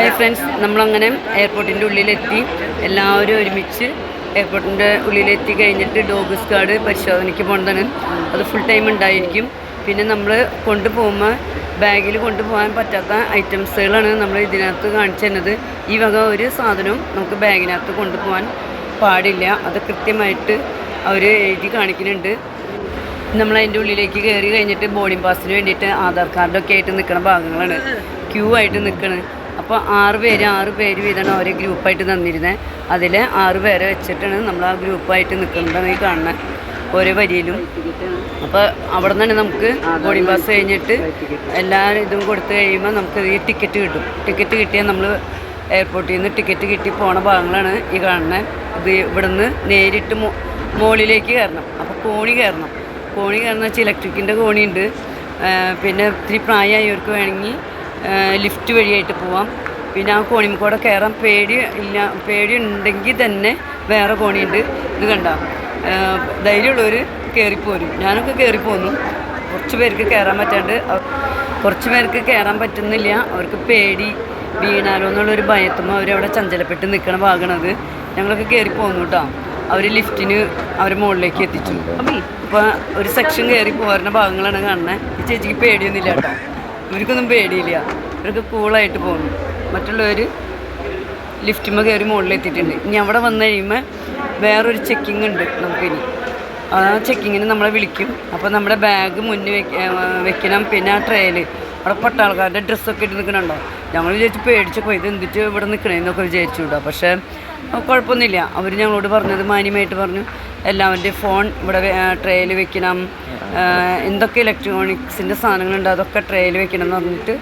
Hi friends നമ്മളങ്ങനെ എയർപോർട്ടിന്റെ ഉള്ളിലെത്തി. എല്ലാവരും ഒരുമിച്ച് എയർപോർട്ടിന്റെ ഉള്ളിലെത്തി കഴിഞ്ഞിട്ട് ഡോഗ് സ്ക്വാഡ് പരിശോധനയ്ക്ക് പോകേണ്ടതാണ് അത് ഫുൾ ടൈം ഉണ്ടായിരിക്കും. പിന്നെ നമ്മൾ കൊണ്ടുപോകുമ്പോൾ ബാഗിൽ കൊണ്ടുപോകാൻ പറ്റാത്ത ഐറ്റംസുകളാണ് നമ്മൾ ഇതിനകത്ത് കാണിച്ചു തന്നത് ഈ വക ഒരു സാധനവും നമുക്ക് ബാഗിനകത്ത് കൊണ്ടുപോകാൻ പാടില്ല. അത് കൃത്യമായിട്ട് അവർ എഴുതി കാണിക്കുന്നുണ്ട്. നമ്മൾ അതിന്റെ ഉള്ളിലേക്ക് കയറി കഴിഞ്ഞിട്ട് ബോർഡിംഗ് പാസിന് വേണ്ടിയിട്ട് ആധാർ കാർഡൊക്കെ ആയിട്ട് നിൽക്കുന്ന ഭാഗങ്ങളാണ്. ക്യൂ ആയിട്ട് നിൽക്കുന്നത് അപ്പോൾ ആറ് പേര് ആറ് പേര് വീതമാണ് ഓരോ ഗ്രൂപ്പായിട്ട് തന്നിരുന്നത് അതിൽ ആറ് പേരെ വെച്ചിട്ടാണ് നമ്മൾ ആ ഗ്രൂപ്പായിട്ട് നിൽക്കുന്നതെന്ന് കാണുന്നത് ഓരോ വരിയിലും. അപ്പോൾ അവിടെ നിന്നാണ് നമുക്ക് ബോർഡിംഗ് പാസ് കഴിഞ്ഞിട്ട് എല്ലാ ഇതും കൊടുത്തു കഴിയുമ്പോൾ നമുക്ക് ഈ ടിക്കറ്റ് കിട്ടും. ടിക്കറ്റ് കിട്ടിയാൽ നമ്മൾ എയർപോർട്ടിൽ നിന്ന് ടിക്കറ്റ് കിട്ടി പോണ ഭാഗങ്ങളാണ് ഈ കാണുന്നത് ഇത് ഇവിടുന്ന് നേരിട്ട് മുകളിലേക്ക് കയറണം. അപ്പോൾ കോണി കയറണം. കോണി കയറുന്ന വെച്ചാൽ ഇലക്ട്രിക്കിന്റെ കോണിയുണ്ട്. പിന്നെ ഇത്തിരി പ്രായമായവർക്ക് വേണമെങ്കിൽ ലിഫ്റ്റ് വഴിയായിട്ട് പോവാം. പിന്നെ ആ കോണിയും കൂടെ കയറാൻ പേടി ഇല്ല പേടി ഉണ്ടെങ്കിൽ തന്നെ വേറെ കോണിയുണ്ട്. ഇത് കണ്ട? ധൈര്യമുള്ളവർ കയറിപ്പോരും ഞാനൊക്കെ കയറിപ്പോന്നു കുറച്ച് പേർക്ക് കയറാൻ പറ്റാണ്ട്. കുറച്ച് പേർക്ക് കയറാൻ പറ്റുന്നില്ല. അവർക്ക് പേടി വീണാലോ എന്നുള്ളൊരു ഭയത്തുമ്പോൾ അവരവിടെ ചഞ്ചലപ്പെട്ട് നിൽക്കണ ഭാഗമാണത്. ഞങ്ങളൊക്കെ കയറി പോന്നു കേട്ടോ അവർ ലിഫ്റ്റിന് അവർ മുകളിലേക്ക് എത്തിച്ചു. അപ്പോൾ ഒരു സെക്ഷൻ കയറി പോരുന്ന ഭാഗങ്ങളാണ് കാണുന്നത് ചേച്ചിക്ക് പേടിയൊന്നുമില്ല കേട്ടോ ഇവർക്കൊന്നും പേടിയില്ല. ഇവരൊക്കെ കൂളായിട്ട് പോകുന്നു. മറ്റുള്ളവർ ലിഫ്റ്റുമ്മ കയറി മുകളിലെത്തിയിട്ടുണ്ട്. ഇനി അവിടെ വന്നു കഴിയുമ്പോൾ വേറൊരു ചെക്കിംഗ് ഉണ്ട് നമുക്കിനി. ആ ചെക്കിങ്ങിന് നമ്മളെ വിളിക്കും. അപ്പോൾ നമ്മുടെ ബാഗ് മുന്നിൽ വെക്ക വെക്കണം. പിന്നെ ആ ട്രെയിൽ അവിടെ പെട്ട ആൾക്കാരുടെ ഡ്രസ്സൊക്കെ ഇട്ട് നിൽക്കണുണ്ടോ ഞങ്ങൾ വിചാരിച്ച് പേടിച്ചപ്പോൾ ഇത് എന്തിട്ട് ഇവിടെ നിൽക്കണേന്നൊക്കെ വിചാരിച്ചു കേട്ടോ പക്ഷേ കുഴപ്പമൊന്നുമില്ല. അവർ ഞങ്ങളോട് പറഞ്ഞത് മാന്യമായിട്ട് പറഞ്ഞു. എല്ലാവരുടെയും ഫോൺ ഇവിടെ ട്രേയിൽ വെക്കണം. എന്തൊക്കെ ഇലക്ട്രോണിക്സിന്റെ സാധനങ്ങളുണ്ട് അതൊക്കെ ട്രേയിൽ വെക്കണം എന്ന് പറഞ്ഞിട്ട്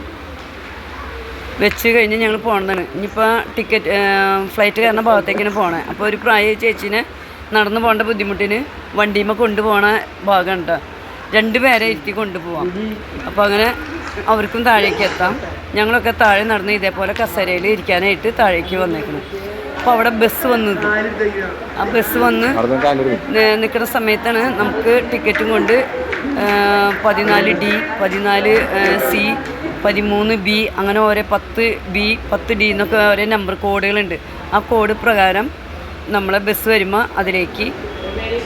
വെച്ച് കഴിഞ്ഞ് ഞങ്ങൾ പോകണതാണ് ഇനിയിപ്പോൾ ടിക്കറ്റ് ഫ്ലൈറ്റ് കയറുന്ന ഭാഗത്തേക്കാണ് പോണേ. അപ്പോൾ ഒരു പ്രായ ചേച്ചീനെ നടന്നു പോകേണ്ട ബുദ്ധിമുട്ടിന് വണ്ടിയുമ്പോൾ കൊണ്ടുപോകണ ഭാഗം കേട്ടോ രണ്ട് പേരെ ഇരുത്തി കൊണ്ടുപോവാം. അപ്പോൾ അങ്ങനെ അവർക്കും താഴേക്ക് എത്താം. ഞങ്ങളൊക്കെ താഴെ നടന്ന് ഇതേപോലെ കസേരയിൽ ഇരിക്കാനായിട്ട് താഴേക്ക് വന്നേക്കണം അപ്പോൾ അവിടെ ബസ് വന്നു. ആ ബസ് വന്ന് നിൽക്കുന്ന സമയത്താണ് നമുക്ക് ടിക്കറ്റും കൊണ്ട് പതിനാല് ഡി പതിനാല് സി പതിമൂന്ന് ബി അങ്ങനെ ഓരോ പത്ത് ബി പത്ത് ഡി എന്നൊക്കെ ഓരോ നമ്പർ കോഡുകളുണ്ട്. ആ കോഡ് പ്രകാരം നമ്മളെ ബസ് വരുമ്പോൾ അതിലേക്ക്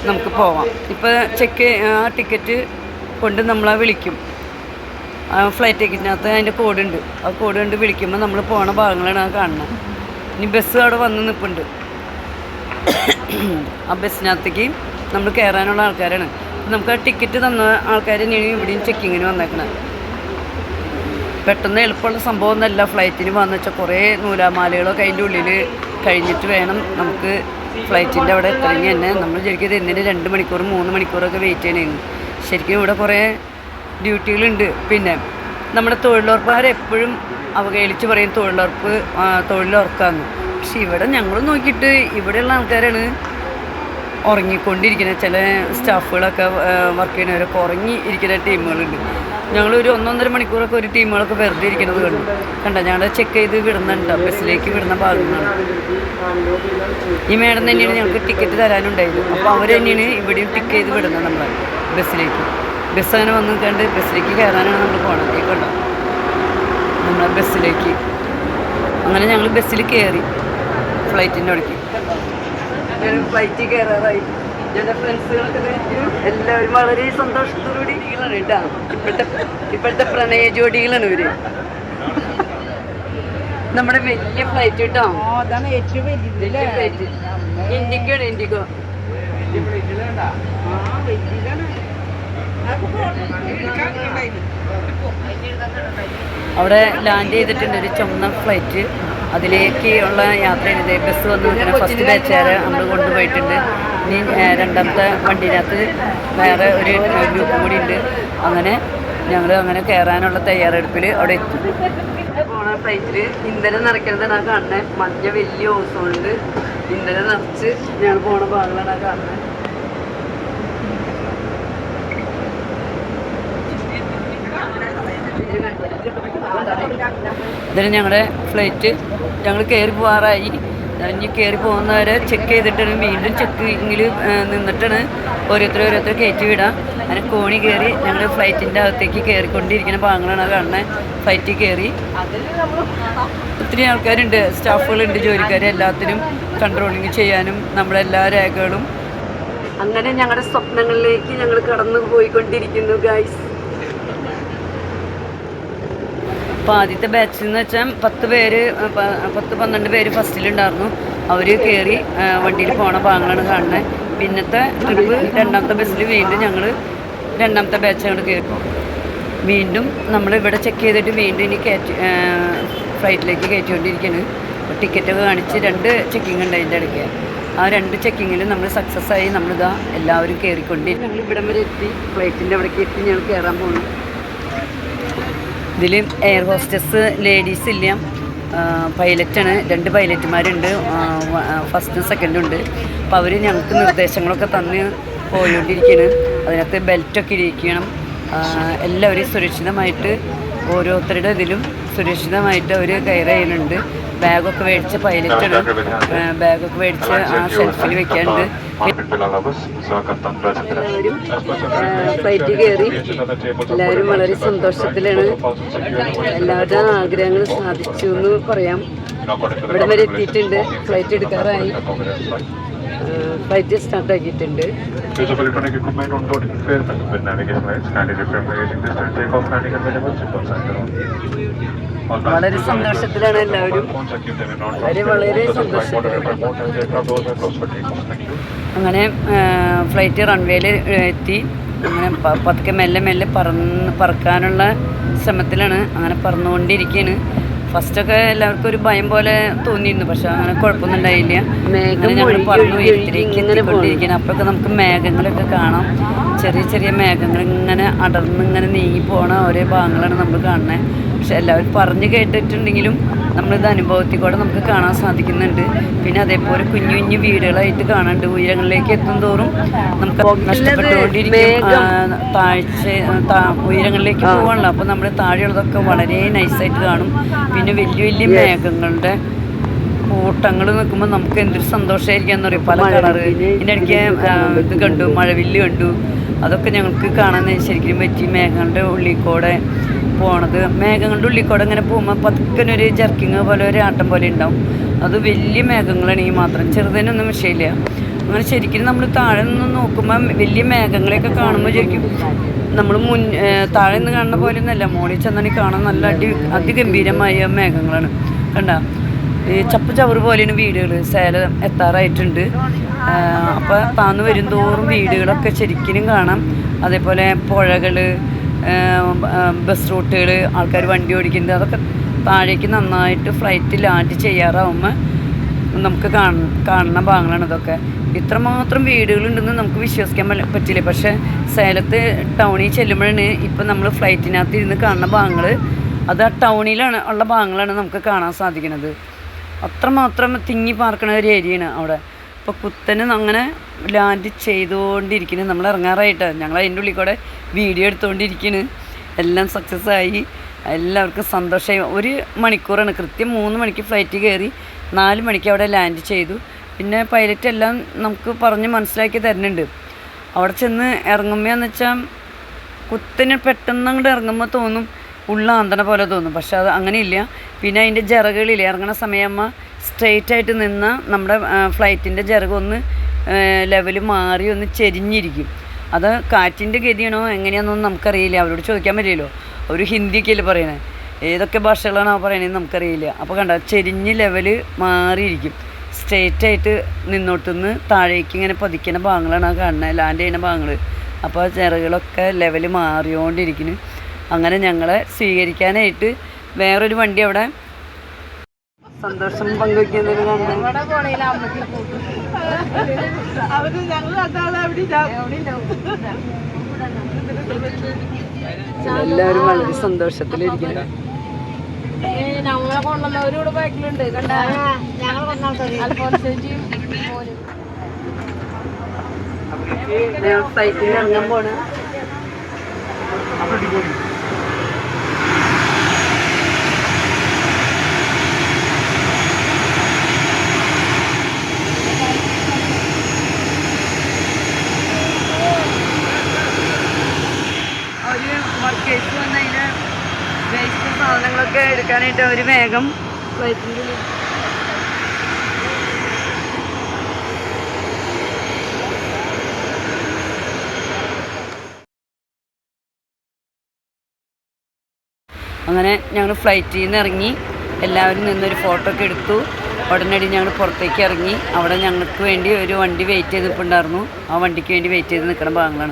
നമുക്ക് പോവാം. ഇപ്പോൾ ചെക്ക് ആ ടിക്കറ്റ് കൊണ്ട് നമ്മളെ വിളിക്കും. ഫ്ലൈറ്റ് ടിക്കറ്റിനകത്ത് അതിന്റെ കോഡുണ്ട്. ആ കോഡ് കണ്ട് വിളിക്കുമ്പോൾ നമ്മൾ പോണ ഭാഗങ്ങളാണ് കാണുന്നത് ഇനി ബസ് അവിടെ വന്ന് നിൽപ്പുണ്ട് ആ ബസ്സിനകത്തേക്ക് നമ്മൾ കയറാനുള്ള ആൾക്കാരാണ്. നമുക്ക് ആ ടിക്കറ്റ് തന്ന ആൾക്കാർ തന്നെയാണ് ഇവിടെയും ചെക്കിങ്ങിന് വന്നേക്കണം. പെട്ടെന്ന് എളുപ്പമുള്ള സംഭവം ഒന്നല്ല. ഫ്ലൈറ്റിന് വന്നു വെച്ചാൽ കുറേ നൂലാമാലകളൊക്കെ അതിന്റെ ഉള്ളിൽ കഴിഞ്ഞിട്ട് വേണം നമുക്ക് ഫ്ലൈറ്റിന്റെ അവിടെ എത്തണമെങ്കിൽ തന്നെ. നമ്മൾ ശരിക്കും ഇത് എന്തിന് രണ്ട് മണിക്കൂർ മൂന്ന് മണിക്കൂറൊക്കെ വെയിറ്റ് ചെയ്യണേന്ന്. ശരിക്കും ഇവിടെ കുറേ ഡ്യൂട്ടികളുണ്ട് പിന്നെ നമ്മുടെ തൊഴിലുറപ്പുകാരെപ്പോഴും അവഹേളിച്ച് പറയും തൊഴിലുറപ്പ് തൊഴിലുറക്കാന്ന്. പക്ഷെ ഇവിടെ ഞങ്ങൾ നോക്കിയിട്ട് ഇവിടെയുള്ള ആൾക്കാരാണ് ഉറങ്ങിക്കൊണ്ടിരിക്കുന്നത് ചില സ്റ്റാഫുകളൊക്കെ വർക്ക് ചെയ്യുന്നവരൊക്കെ ഉറങ്ങി ഇരിക്കുന്ന ടീമുകളുണ്ട്. ഞങ്ങളൊരു ഒന്നൊന്നര മണിക്കൂറൊക്കെ ഒരു ടീമുകളൊക്കെ വെറുതെ ഇരിക്കുന്നത് കണ്ടു. കണ്ട? ഞങ്ങൾ ചെക്ക് ചെയ്ത് വിടുന്നുണ്ട് ബസ്സിലേക്ക് വിടുന്ന ഭാഗങ്ങളാണ്. ഈ മേഡം തന്നെയാണ് ഞങ്ങൾക്ക് ടിക്കറ്റ് തരാനുണ്ടായിരുന്നു അപ്പോൾ അവർ തന്നെയാണ് ഇവിടെയും ടിക്ക് ചെയ്ത് വിടുന്നത് നമ്മളെ ബസ്സിലേക്ക്. ബസ് അങ്ങനെ വന്ന് കണ്ട് ബസ്സിലേക്ക് കയറാനാണ് നമ്മൾ പോകണത് കേട്ടോ നമ്മൾ നമ്മളെ ബസ്സിലേക്ക് അങ്ങനെ ഞങ്ങൾ ബസ്സിൽ കയറി ഫ്ലൈറ്റിന്റെ അവിടേക്ക്. ഫ്ലൈറ്റിൽ കയറാറായി എന്റെ ഫ്രണ്ട്സുകളൊക്കെ എല്ലാവരും വളരെ സന്തോഷത്തോടുകൂടി ഇരിക്കലാണ് കേട്ടോ. ഇപ്പോഴത്തെ ഇപ്പോഴത്തെ പ്രണയ ജോഡികളാണ് ഇവർ. നമ്മുടെ വലിയ ഫ്ലൈറ്റ് കേട്ടോ. അതാണ് ഏറ്റവും വലുത് വലിയ ഫ്ലൈറ്റ് ഇൻഡിക്കോ ഇൻഡിക്കോ അവിടെ ലാൻഡ് ചെയ്തിട്ടുണ്ട് ഒരു ചുമന്ന ഫ്ലൈറ്റ് അതിലേക്ക് ഉള്ള യാത്ര ചെയ്തത് ബസ് വന്ന് നിൽക്കുന്ന ഫസ്റ്റ് ബാച്ചുകാരെ നമ്മൾ കൊണ്ടുപോയിട്ടുണ്ട്. ഇനി രണ്ടാമത്തെ വണ്ടിയിനകത്ത് വേറെ ഒരു ഗ്രൂപ്പ് കൂടി ഉണ്ട്. അങ്ങനെ ഞങ്ങൾ അങ്ങനെ കയറാനുള്ള തയ്യാറെടുപ്പിൽ അവിടെ എത്തി. പോണ ഫ്ലൈറ്റിൽ ഇന്ധനം നിറയ്ക്കുന്നതാണ് ആ കാണുന്നത് മഞ്ഞ വലിയ ഓസമുണ്ട് ഇന്ധനം നിറച്ച് ഞങ്ങൾ പോണ ഭാഗങ്ങളാണ് കാണുന്നത് ഇതിന് ഞങ്ങളുടെ ഫ്ലൈറ്റ് ഞങ്ങൾ കയറി പോകാറായി ഇനി കയറി പോകുന്നവരെ ചെക്ക് ചെയ്തിട്ടാണ് വീണ്ടും ചെക്കിങ്ങിൽ നിന്നിട്ടാണ് ഓരോരുത്തർ ഓരോരുത്തർ കയറ്റി വിടാം. അങ്ങനെ കോണി കയറി ഞങ്ങൾ ഫ്ലൈറ്റിന്റെ അകത്തേക്ക് കയറിക്കൊണ്ടിരിക്കുന്ന ഭാഗങ്ങളാണ് കാണുന്നത് ഫ്ലൈറ്റിൽ കയറി ഒത്തിരി ആൾക്കാരുണ്ട്. സ്റ്റാഫുകളുണ്ട് ജോലിക്കാർ എല്ലാത്തിനും കൺട്രോളിങ് ചെയ്യാനും നമ്മുടെ എല്ലാ രേഖകളും. അങ്ങനെ ഞങ്ങളുടെ സ്വപ്നങ്ങളിലേക്ക് ഞങ്ങൾ കടന്നു പോയിക്കൊണ്ടിരിക്കുന്നു ഗൈസ് അപ്പോൾ ആദ്യത്തെ ബാച്ചിൽ എന്ന് വെച്ചാൽ പത്ത് പേര് പത്ത് പന്ത്രണ്ട് പേര് ഫസ്റ്റിലുണ്ടായിരുന്നു അവർ കയറി വണ്ടിയിൽ പോണ ഭാഗങ്ങളാണ് കാണുന്നത് പിന്നത്തെ ട്രിപ്പ് രണ്ടാമത്തെ ബസ്സിൽ വീണ്ടും ഞങ്ങൾ രണ്ടാമത്തെ ബാച്ച് അങ്ങോട്ട് കയറി വീണ്ടും നമ്മൾ ഇവിടെ ചെക്ക് ചെയ്തിട്ട് വീണ്ടും ഇനി കയറ്റി ഫ്ലൈറ്റിലേക്ക് കയറ്റിക്കൊണ്ടിരിക്കുകയാണ് ടിക്കറ്റ് ടിക്കറ്റൊക്കെ കാണിച്ച് രണ്ട് ചെക്കിംഗ് ഉണ്ട് അതിന്റെ ഇടയ്ക്ക്. ആ രണ്ട് ചെക്കിങ്ങിൽ നമ്മൾ സക്സസ് ആയി നമ്മളിതാ എല്ലാവരും കയറിക്കൊണ്ടിരിക്കും ഞങ്ങൾ ഇവിടം വരെ എത്തി. ഫ്ലൈറ്റിന്റെ അവിടേക്ക് എത്തി ഞങ്ങൾ കയറാൻ പോകുന്നു ഇതിൽ എയർ ഹോസ്റ്റസ് ലേഡീസ് ഇല്ല പൈലറ്റാണ് രണ്ട് പൈലറ്റുമാരുണ്ട് ഫസ്റ്റും സെക്കൻഡും ഉണ്ട്. അപ്പോൾ അവർ ഞങ്ങൾക്ക് നിർദ്ദേശങ്ങളൊക്കെ തന്ന് പോയിക്കൊണ്ടിരിക്കുകയാണ് അതിനകത്ത് ബെൽറ്റൊക്കെ ഇരിക്കണം. എല്ലാവരും സുരക്ഷിതമായിട്ട് ഓരോരുത്തരുടെ ഇതിലും സുരക്ഷിതമായിട്ട് അവർ കയറി ചെയ്യുന്നുണ്ട് ബാഗൊക്കെ മേടിച്ച് പൈലറ്റാണ് ബാഗൊക്കെ മേടിച്ച് ആ ഷെൽഫിൽ വെക്കാനുണ്ട്. എല്ലാവരും ഫ്ലൈറ്റ് കയറി എല്ലാവരും വളരെ സന്തോഷത്തിലാണ്. എല്ലാവരുടെ ആഗ്രഹങ്ങൾ സാധിച്ചു എന്ന് പറയാം. ഇവിടെ വരെ എത്തിയിട്ടുണ്ട്. ഫ്ലൈറ്റ് എടുക്കാറായി. വൈറ്റ് ആക്കിയിട്ടുണ്ട്. വളരെ സന്തോഷത്തിലാണ് എല്ലാവരും. വളരെ വളരെ സന്തോഷം അങ്ങനെ ഫ്ലൈറ്റ് റൺവേയിൽ എത്തി. അങ്ങനെ പതുക്കെ മെല്ലെ മെല്ലെ പറന്ന് പറക്കാനുള്ള ശ്രമത്തിലാണ്. അങ്ങനെ പറന്നുകൊണ്ടിരിക്കുകയാണ് ഫസ്റ്റൊക്കെ എല്ലാവർക്കും ഒരു ഭയം പോലെ തോന്നിയിരുന്നു പക്ഷെ അങ്ങനെ കുഴപ്പമൊന്നും ഉണ്ടായില്ല. ഞങ്ങൾ പറഞ്ഞു ഉയരത്തിലേക്ക് അപ്പോഴൊക്കെ നമുക്ക് മേഘങ്ങളൊക്കെ കാണാം. ചെറിയ ചെറിയ മേഘങ്ങൾ ഇങ്ങനെ അടർന്ന് ഇങ്ങനെ നീങ്ങി പോണ ഓരോ ഭാഗങ്ങളാണ് നമ്മൾ കാണുന്നത്. പക്ഷെ എല്ലാവരും പറഞ്ഞു കേട്ടിട്ടുണ്ടെങ്കിലും നമ്മളിത് അനുഭവത്തിൽ കൂടെ നമുക്ക് കാണാൻ സാധിക്കുന്നുണ്ട്. പിന്നെ അതേപോലെ കുഞ്ഞു കുഞ്ഞു വീടുകളായിട്ട് കാണാണ്ട് ഉയരങ്ങളിലേക്ക് എത്തും തോറും നമുക്ക് നഷ്ടപ്പെട്ടുകൊണ്ടിരിക്കും. താഴ്ച ഉയരങ്ങളിലേക്ക് പോകാനുള്ള അപ്പോൾ നമ്മൾ താഴെയുള്ളതൊക്കെ വളരെ നൈസായിട്ട് കാണും. പിന്നെ വലിയ വലിയ മേഘങ്ങളുടെ കൂട്ടങ്ങൾ നിൽക്കുമ്പോൾ നമുക്ക് എന്തൊരു സന്തോഷമായിരിക്കും എന്ന് പറയും പല കളറ്. ഇതിന്റെ ഇടയ്ക്ക് ഇത് കണ്ടു. മഴവില്ല് കണ്ടു. അതൊക്കെ ഞങ്ങൾക്ക് കാണാൻ ശരിക്കും പറ്റി. മേഘങ്ങളുടെ ഉള്ളിൽ കൂടെ പോണത്. മേഘങ്ങളുടെ ഉള്ളിൽ കൂടെ ഇങ്ങനെ പോകുമ്പോൾ പതുക്കനൊരു ജർക്കിങ് പോലെ ഒരു ആട്ടം പോലെ ഉണ്ടാവും. അത് വലിയ മേഘങ്ങളാണ് ഈ മാത്രം. ചെറുതിനൊന്നും വിഷയമില്ല. അങ്ങനെ ശരിക്കും നമ്മൾ താഴെ നിന്ന് നോക്കുമ്പോൾ വലിയ മേഘങ്ങളെയൊക്കെ കാണുമ്പോൾ ശരിക്കും നമ്മൾ മുൻ താഴെ നിന്ന് കാണുന്ന പോലെ ഒന്നല്ല മോളിൽ ചെന്നാണ് കാണാൻ നല്ല അടി അതിഗംഭീരമായ മേഘങ്ങളാണ്. കണ്ട? ഈ ചപ്പ് ചവറ് പോലെയാണ് വീടുകൾ സേലം എത്താറായിട്ടുണ്ട്. അപ്പോൾ താന്ന് വരും തോറും വീടുകളൊക്കെ ശരിക്കും കാണാം. അതേപോലെ പുഴകൾ ബസ് റൂട്ടുകൾ ആൾക്കാർ വണ്ടി ഓടിക്കുന്നത് അതൊക്കെ താഴേക്ക് നന്നായിട്ട് ഫ്ലൈറ്റ് ലാൻഡ് ചെയ്യാറാവുമ്പോൾ നമുക്ക് കാണ കാണുന്ന ഭാഗങ്ങളാണ് ഇതൊക്കെ. ഇത്രമാത്രം വീടുകളുണ്ടെന്ന് നമുക്ക് വിശ്വസിക്കാൻ പറ്റില്ല. പക്ഷേ സേലത്ത് ടൗണിൽ ചെല്ലുമ്പോഴാണ് ഇപ്പം നമ്മൾ ഫ്ലൈറ്റിനകത്ത് ഇരുന്ന് കാണുന്ന ഭാഗങ്ങൾ അത് ആ ടൗണിലാണ് ഉള്ള ഭാഗങ്ങളാണ് നമുക്ക് കാണാൻ സാധിക്കുന്നത്. അത്രമാത്രം തിങ്ങി പാർക്കണ ഒരു ഏരിയയാണ് അവിടെ. ഇപ്പോൾ കുത്തനും അങ്ങനെ ലാൻഡ് ചെയ്തുകൊണ്ടിരിക്കുന്നു. നമ്മൾ ഇറങ്ങാറായിട്ട്. ഞങ്ങൾ അതിന്റെ ഉള്ളിൽ കൂടെ വീഡിയോ എടുത്തുകൊണ്ടിരിക്കുന്നു. എല്ലാം സക്സസ് ആയി. എല്ലാവർക്കും സന്തോഷമായി. ഒരു മണിക്കൂറാണ്. കൃത്യം മൂന്ന് മണിക്ക് ഫ്ലൈറ്റ് കയറി നാല് മണിക്ക് അവിടെ ലാൻഡ് ചെയ്തു. പിന്നെ പൈലറ്റ് എല്ലാം നമുക്ക് പറഞ്ഞ് മനസ്സിലാക്കി തരുന്നുണ്ട്. അവിടെ ചെന്ന് ഇറങ്ങുമ്പോഴെന്ന് വെച്ചാൽ കുത്തിന് പെട്ടെന്ന് അങ്ങോട്ട് ഇറങ്ങുമ്പോൾ തോന്നും ഉള്ള ആന്തണ പോലെ തോന്നും. പക്ഷെ അത് അങ്ങനെയില്ല. പിന്നെ അതിന്റെ ജറകളിൽ ഇറങ്ങണ സമയമ്മ സ്ട്രെയിറ്റ് ആയിട്ട് നിന്ന നമ്മുടെ ഫ്ലൈറ്റിന്റെ ഒന്ന് ലെവൽ മാറി ഒന്ന് ചെരിഞ്ഞിരിക്കും. അത് കാറ്റിന്റെ ഗതിയാണോ എങ്ങനെയാണെന്നൊന്നും നമുക്കറിയില്ല. അവരോട് ചോദിക്കാൻ പറ്റില്ലല്ലോ. അവർ ഹിന്ദിയൊക്കെയല്ലേ പറയണേ. ഏതൊക്കെ ഭാഷകളാണോ പറയണതെന്ന് നമുക്കറിയില്ല. അപ്പോൾ കണ്ട ചെരിഞ്ഞ് ലെവൽ മാറിയിരിക്കും. സ്ട്രെയിറ്റ് ആയിട്ട് നിന്നോട്ടുനിന്ന് താഴേക്ക് ഇങ്ങനെ പതിക്കുന്ന ഭാഗങ്ങളാണ് ആ കാണുന്നത് ലാൻഡ് ചെയ്യുന്ന ഭാഗങ്ങൾ അപ്പോൾ ചിറകുകളൊക്കെ ലെവൽ മാറിയോണ്ടിരിക്കുന്നു. അങ്ങനെ ഞങ്ങളെ സ്വീകരിക്കാനായിട്ട് വേറൊരു വണ്ടി അവിടെ സന്തോഷം പങ്കുവയ്ക്കുന്നത് എല്ലാവരും വളരെ സന്തോഷത്തിലിരിക്കുന്നു. ഞങ്ങളെ കൊണ്ടുവന്നവരും ഇവിടെ ബാക്കിലുണ്ട്. കണ്ടാ? ഞങ്ങൾ വന്നാൽ ഫ്ലൈറ്റിൽ ഇറങ്ങാൻ പോണ്. കേട്ടോ ഒരു വേഗം അങ്ങനെ ഞങ്ങൾ ഫ്ലൈറ്റിൽ നിന്ന് ഇറങ്ങി. എല്ലാവരും നിന്നൊരു ഫോട്ടോ ഒക്കെ എടുത്തു. ഉടനടി ഞങ്ങൾ പുറത്തേക്ക് ഇറങ്ങി. അവിടെ ഞങ്ങൾക്ക് വേണ്ടി ഒരു വണ്ടി വെയിറ്റ് ചെയ്തിട്ടുണ്ടായിരുന്നു. ആ വണ്ടിക്ക് വേണ്ടി വെയിറ്റ് ചെയ്ത് നിൽക്കുന്ന ഭാഗങ്ങളാണ്.